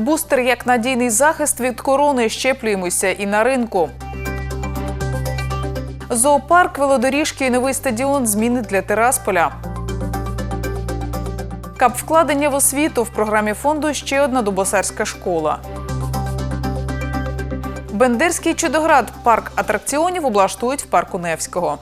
Бустер як надійний захист від корони. Щеплюємося і на ринку. Зоопарк, велодоріжки і новий стадіон зміни для Терасполя. Кап вкладення в освіту в програмі фонду ще одна дубосарська школа. Бендерський чудоград парк атракціонів облаштують в парку Невського.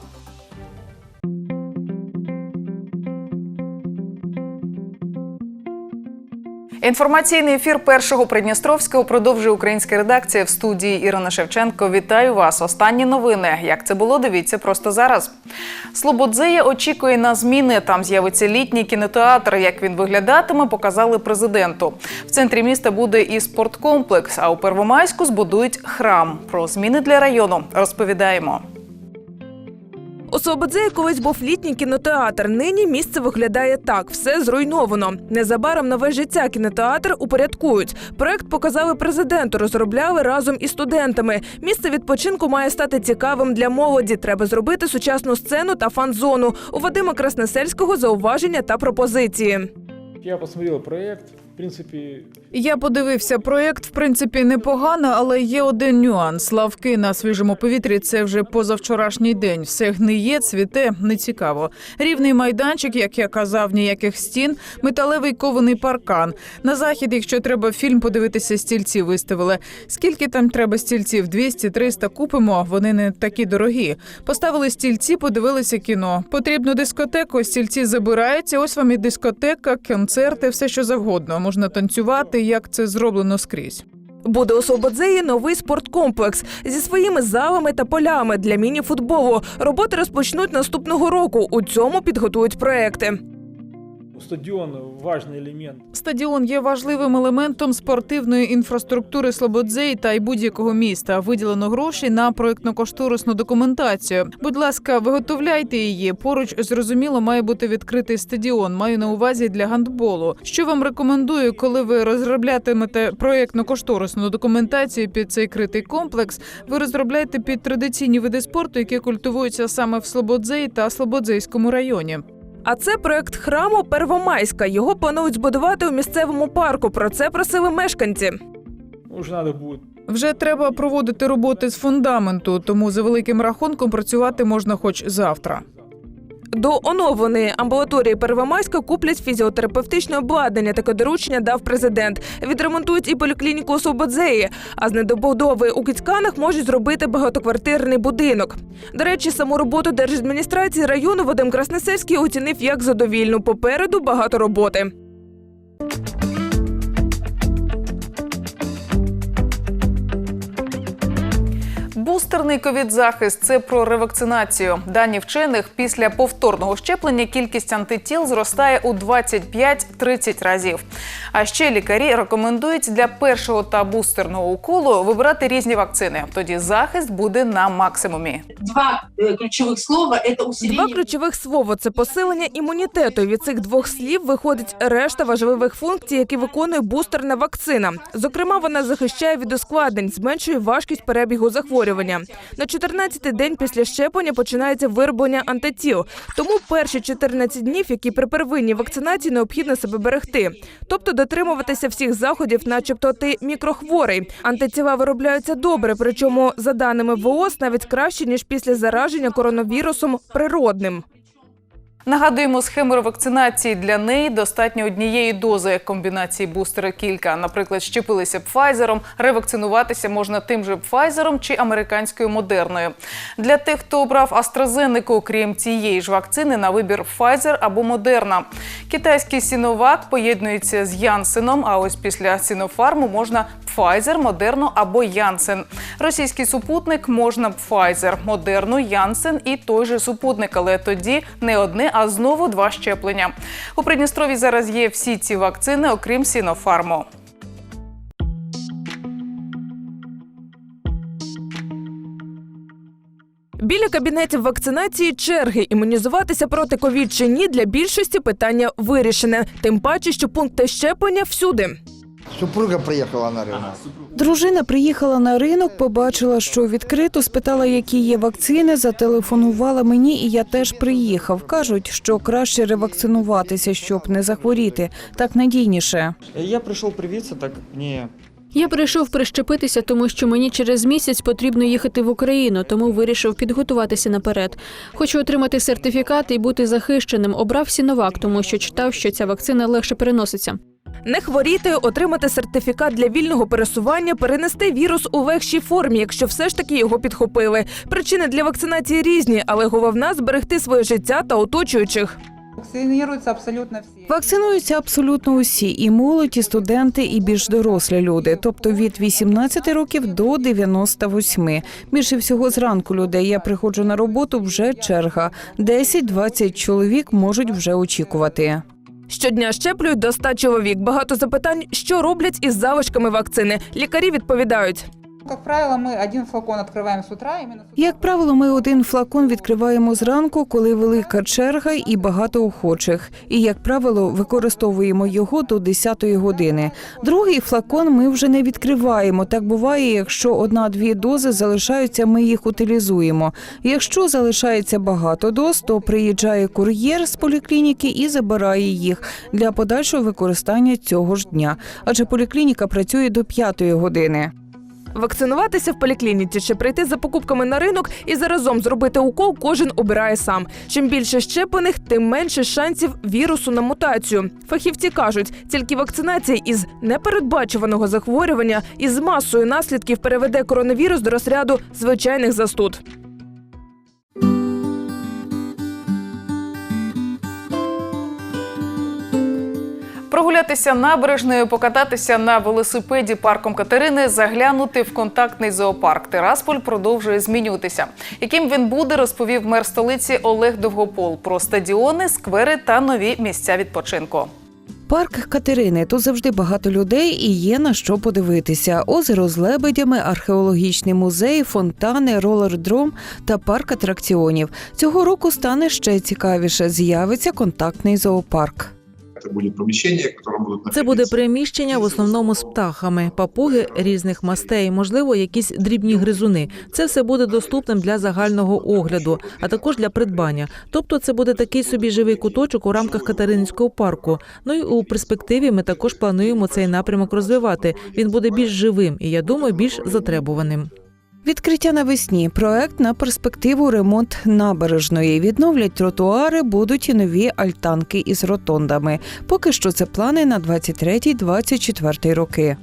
Інформаційний ефір першого Придністровського продовжує українська редакція в студії Ірина Шевченко. Вітаю вас. Останні новини. Як це було, дивіться просто зараз. Слободзея очікує на зміни. Там з'явиться літній кінотеатр. Як він виглядатиме, показали президенту. В центрі міста буде і спорткомплекс. А у Первомайську збудують храм. Про зміни для району розповідаємо. У Слободзеї колись був літній кінотеатр. Нині місце виглядає так: все зруйновано. Незабаром нове життя кінотеатр упорядкують. Проект показали президенту, розробляли разом із студентами. Місце відпочинку має стати цікавим для молоді. Треба зробити сучасну сцену та фан-зону. У Вадима Красносельського зауваження та пропозиції. Я посмотрел проект. В принципе, Я подивився проєкт, в принципі, непогано, але є один нюанс. Лавки на свіжому повітрі це вже позавчорашній день. Все гниє, цвіте, нецікаво. Рівний майданчик, як я казав, ніяких стін, металевий кований паркан. На захід, якщо треба фільм подивитися, стільці виставили. Скільки там треба стільців? 200-300 купимо. Вони не такі дорогі. Поставили стільці, подивилися кіно. Потрібну дискотеку, стільці забираються. Ось вам і дискотека, концерти, все що завгодно. Можна танцювати, як це зроблено скрізь. Буде у Слободзеї новий спорткомплекс зі своїми залами та полями для міні-футболу. Роботи розпочнуть наступного року. У цьому підготують проекти. Стадион важный элемент. Стадіон є важливим елементом спортивної інфраструктури Слободзеї та й будь-якого міста. Виділено гроші на проєктно-кошторисну документацію. Будь ласка, виготовляйте її. Поруч зрозуміло має бути відкритий стадіон. Маю на увазі для гандболу. Що вам рекомендую, коли ви розроблятимете проєктно-кошторисну документацію під цей критий комплекс? Ви розробляйте під традиційні види спорту, які культивуються саме в Слободзеї та Слободзейському районі. А це проект храму Первомайська. Його планують збудувати у місцевому парку. Про це просили мешканці. Уже надо будет Вже треба проводити роботи з фундаменту, тому за великим рахунком працювати можна хоч завтра. До оновленої амбулаторії Первомайська куплять фізіотерапевтичне обладнання. Таке доручення дав президент. Відремонтують і поліклініку у. А з недобудови у Кіцьканах можуть зробити багатоквартирний будинок. До речі, саму роботу держадміністрації району Вадим Красносельський оцінив як задовільну. Попереду багато роботи. Бустерний ковід-захист – це про ревакцинацію. Дані вчених після повторного щеплення кількість антитіл зростає у 25-30 разів. А ще лікарі рекомендують для першого та бустерного уколу вибирати різні вакцини. Тоді захист буде на максимумі. два э, ключевых слова – это Два усиление ключових слова це посилення імунітету. Від цих двох слів виходить решта важливих функцій, які виконує бустерна вакцина. Зокрема, вона захищає від ускладнень, зменшує важкість перебігу захворювання. На 14-й день після щеплення починається вироблення антитіл. Тому перші 14 днів, які при первинній вакцинації необхідно себе берегти, тобто дотримуватися всіх заходів, начебто ти мікрохворий. Антитіла виробляються добре, причому за даними ВООЗ навіть краще ніж після зараження коронавірусом природним. Нагадуємо схему ревакцинації. Для неї достатньо однієї дози комбінації бустера кілька. Наприклад, щепилися Пфайзером, ревакцинуватися можна тим же Пфайзером чи американською модерною. Для тих, хто обрав AstraZeneca, крім цієї ж вакцини, на вибір Pfizer або Модерна. Китайський Сіновак поєднується з Янсеном. А ось після Сінофарму можна Pfizer, Модерну або Янсен. Російський супутник можна Pfizer, Модерну, Янсен і той же супутник, але тоді не одне, а знову два щеплення. У Придністрові зараз є всі ці вакцини, окрім Сінофарму. Біля кабінетів вакцинації черги імунізуватися проти ковід чи ні для більшості питання вирішене. Тим паче, що пункти щеплення всюди. Супруга приехала на рынок. Дружина приїхала на ринок, побачила, що відкрито, спитала, які є вакцини, зателефонувала мені, і я теж приїхав. Кажуть, що краще ревакцинуватися, щоб не захворіти. Так надійніше. Я прийшов привітися, так ні. Я прийшов прищепитися, тому що мені через місяць потрібно їхати в Україну, тому вирішив підготуватися наперед. Хочу отримати сертифікат і бути захищеним. Обрав Сіновак, тому що читав, що ця вакцина легше переноситься. Не хворіти, отримати сертифікат для вільного пересування, перенести вірус у легшій формі, якщо все ж таки його підхопили. Причини для вакцинації різні, але головна зберегти своє життя та оточуючих. Вакцинируются абсолютно все. Вакцинуються абсолютно усі і молодь, і студенти, і більш дорослі люди, тобто від 18 років до 98. Більше всього зранку людей. Я приходжу на роботу, вже черга. 10-20 чоловік можуть вже очікувати. Щодня щеплюють до 100 чоловік. Багато запитань, що роблять із залишками вакцини. Лікарі відповідають. Как правило, мы один флакон открываем с утра, Як правило, ми один флакон відкриваємо зранку, коли велика черга і багато охочих. І як правило, використовуємо його до 10-ї години. Другий флакон ми вже не відкриваємо. Так буває, якщо одна-дві дози залишаються, ми їх утилізуємо. Якщо залишається багато доз, то приїжджає кур'єр з поліклініки і забирає їх для подальшого використання цього ж дня. Адже поліклініка працює до 5-ї години. Вакцинуватися в поліклініці чи прийти за покупками на ринок і заразом зробити укол кожен обирає сам. Чим більше щеплених, тим менше шансів вірусу на мутацію. Фахівці кажуть, тільки вакцинація із непередбачуваного захворювання із масою наслідків переведе коронавірус до розряду звичайних застуд. Прогулятися набережною, покататися на велосипеді парком Катерини, заглянути в контактний зоопарк. Тирасполь продовжує змінюватися. Яким він буде, розповів мер столиці Олег Довгопол про стадіони, сквери та нові місця відпочинку. Парк Катерини тут завжди багато людей і є на що подивитися. Озеро з лебедями, археологічний музей, фонтани, ролердром та парк атракціонів. Цього року стане ще цікавіше. З'явиться контактний зоопарк. Это будет помещение, в котором будут Це буде приміщення в основному з птахами, папуги різних мастей, можливо, якісь дрібні гризуни. Це все буде доступним для загального огляду, а також для придбання. Тобто, це буде такий собі живий куточок у рамках Катеринського парку. Ну і у перспективі ми також плануємо цей напрямок розвивати. Він буде більш живим і я думаю, більш затребуваним. Відкриття навесні. Проект на перспективу ремонт набережної. Відновлять тротуари, будуть і нові альтанки із ротондами. Поки що це плани на 23-24 роки.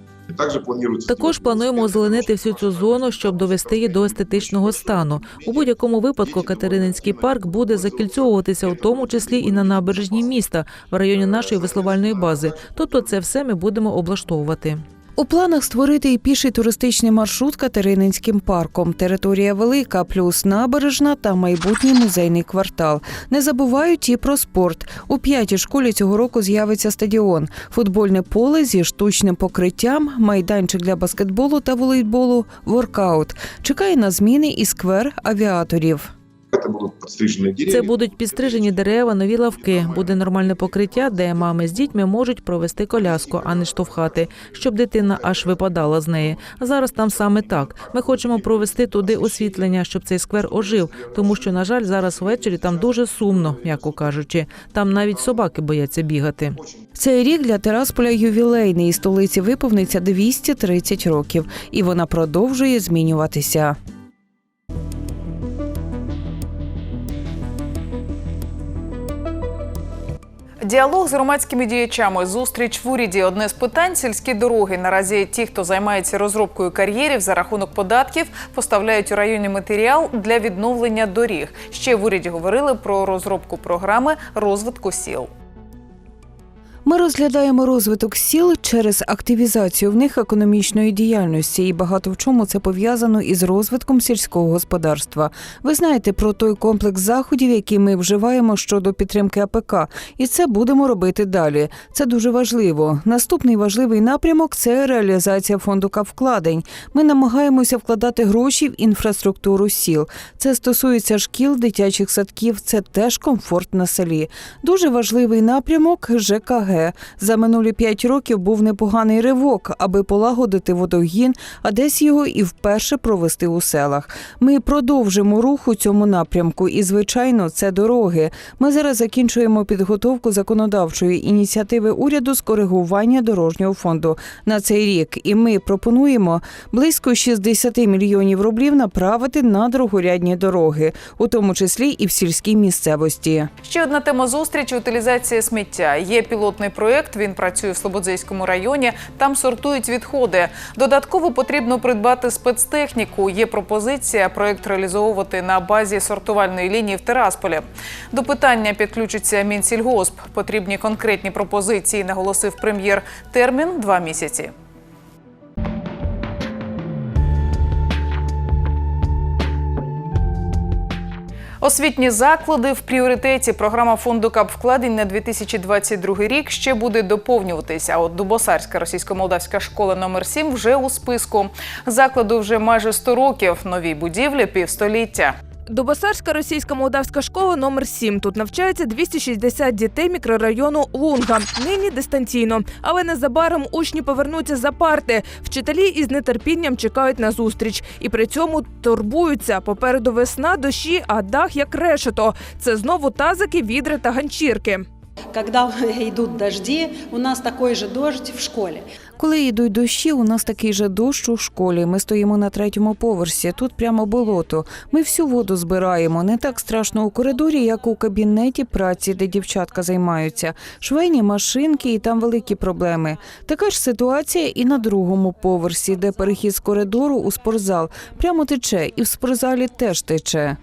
Також плануємо озеленити всю цю зону, щоб довести її до естетичного стану. У будь-якому випадку Катерининський парк буде закільцьовуватися, у тому числі і на набережні міста в районі нашої веслувальної бази. Тобто, це все ми будемо облаштовувати. У планах створити і піший туристичний маршрут Катерининським парком. Територія велика, плюс набережна та майбутній музейний квартал. Не забувають і про спорт. У п'ятій школі цього року з'явиться стадіон, футбольне поле зі штучним покриттям, майданчик для баскетболу та волейболу, воркаут. Чекає на зміни і сквер авіаторів. Это будут подстриженные деревья. Це будуть підстрижені дерева, нові лавки. Буде нормальне покриття, де мами з дітьми можуть провести коляску, а не штовхати, щоб дитина аж випадала з неї. А зараз там саме так. Ми хочемо провести туди освітлення, щоб цей сквер ожив, тому що, на жаль, зараз ввечері там дуже сумно, м'яко кажучи. Там навіть собаки бояться бігати. Цей рік для Терасполя ювілейний і столиці виповниться 230 років, і вона продовжує змінюватися. Діалог з громадськими діячами, зустріч в уряді. Одне з питань сільські дороги. Наразі ті, хто займається розробкою кар'єрів за рахунок податків, поставляють у районі матеріал для відновлення доріг. Ще в уряді говорили про розробку програми розвитку сіл. Ми розглядаємо розвиток сіл через активізацію в них економічної діяльності, і багато в чому це пов'язано із розвитком сільського господарства. Ви знаєте про той комплекс заходів, які ми вживаємо щодо підтримки АПК, і це будемо робити далі. Це дуже важливо. Наступний важливий напрямок це реалізація фонду вкладень. Ми намагаємося вкладати гроші в інфраструктуру сіл. Це стосується шкіл, дитячих садків. Це теж комфорт на селі. Дуже важливий напрямок ЖКГ. ОТГ. За минулі п'ять років був непоганий ривок, аби полагодити водогін, а десь його і вперше провести у селах. Ми продовжимо рух у цьому напрямку, і звичайно, це дороги. Ми зараз закінчуємо підготовку законодавчої ініціативи уряду з коригування дорожнього фонду на цей рік. І ми пропонуємо близько 60 мільйонів рублів направити на другорядні дороги, у тому числі і в сільській місцевості. Ще одна тема зустрічі утилізація сміття. Є пілотний проєкт. Він працює в Слободзейському районі. Там сортують відходи. Додатково потрібно придбати спецтехніку. Є пропозиція проєкт реалізовувати на базі сортувальної лінії в Терасполі. До питання підключиться Мінсільгосп. Потрібні конкретні пропозиції, наголосив прем'єр. Термін два місяці. Освітні заклади в пріоритеті. Програма фонду капвкладень на 2022 рік ще буде доповнюватися. А от Дубосарська російсько-молдавська школа номер 7 вже у списку. Закладу вже майже 100 років. Новій будівлі півстоліття. Дубосарська російська молдавська школа номер 7 Тут навчається 260 дітей мікрорайону Лунга. Нині дистанційно, але незабаром учні повернуться за парти. Вчителі із нетерпінням чекають на зустріч і при цьому турбуються. Попереду весна, дощі, а дах як решето. Це знову тазики, відри та ганчірки. Когда идут дожди, у нас такой же дождь в школе. Коли йдуть дощі, у нас такий же дощ у школі. Ми стоїмо на третьому поверсі. Тут прямо болото. Ми всю воду збираємо. Не так страшно у коридорі, як у кабінеті праці, де дівчатка займаються. Швейні машинки, і там великі проблеми. Така ж ситуація і на другому поверсі, де перехід з коридору у спортзал прямо тече, і в спортзалі теж тече.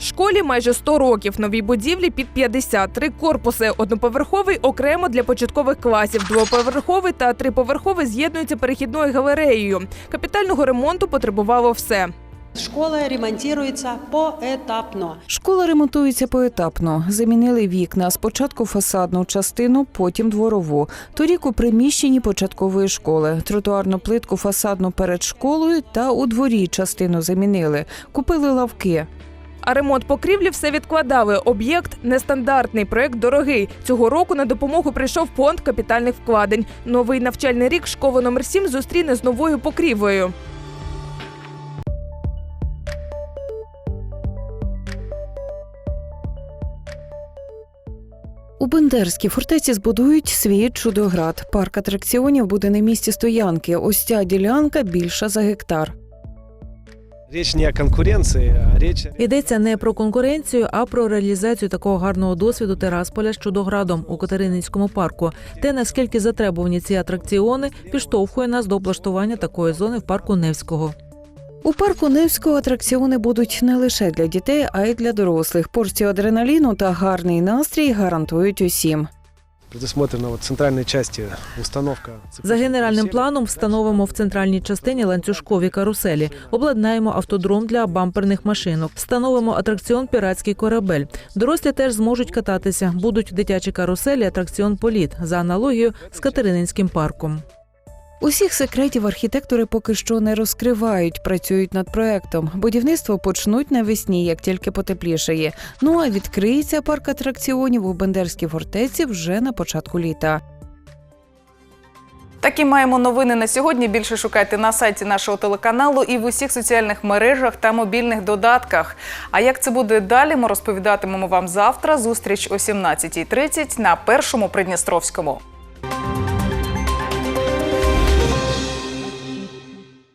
Школі майже 100 років. Новій будівлі під 50. Три корпуси. Одноповерховий окремо для початкових класів. Двоповерховий та триповерховий з'єднуються перехідною галереєю. Капітального ремонту потребувало все. Школа ремонтируется поэтапно. Школа ремонтується поетапно. Замінили вікна. Спочатку фасадну частину, потім дворову. Торік у приміщенні початкової школи. Тротуарну плитку фасадну перед школою та у дворі частину замінили. Купили лавки. А ремонт покрівлі все відкладали. Об'єкт нестандартний, проект дорогий. Цього року на допомогу прийшов фонд капітальних вкладень. Новий навчальний рік школа номер 7 зустріне з новою покрівлею. У Бендерській фортеці збудують свій чудоград. Парк атракціонів буде на місці стоянки. Ось ця ділянка більша за гектар. Річ не о конкуренції, а річ Йдеться не про конкуренцію, а про реалізацію такого гарного досвіду Терасполя з чудоградом у Катерининському парку. Те, наскільки затребувані ці атракціони, підштовхує нас до облаштування такої зони в парку Невського. У парку Невського атракціони будуть не лише для дітей, а й для дорослих. Порцію адреналіну та гарний настрій гарантують усім. Предусмотрена в центральній части установка. За генеральним планом встановимо в центральній частині ланцюжкові каруселі, обладнаємо автодром для бамперних машинок, встановимо атракціон Піратський корабель. Дорослі теж зможуть кататися. Будуть дитячі каруселі, атракціон Політ за аналогією з Катерининським парком. Усіх секретів архітектори поки що не розкривають, працюють над проектом. Будівництво почнуть навесні, як тільки потеплішає. Ну а відкриється парк атракціонів у Бендерській фортеці вже на початку літа. Такі маємо новини на сьогодні. Більше шукайте на сайті нашого телеканалу і в усіх соціальних мережах та мобільних додатках. А як це буде далі, ми розповідатимемо вам завтра. Зустріч о 17.30 на першому Придністровському.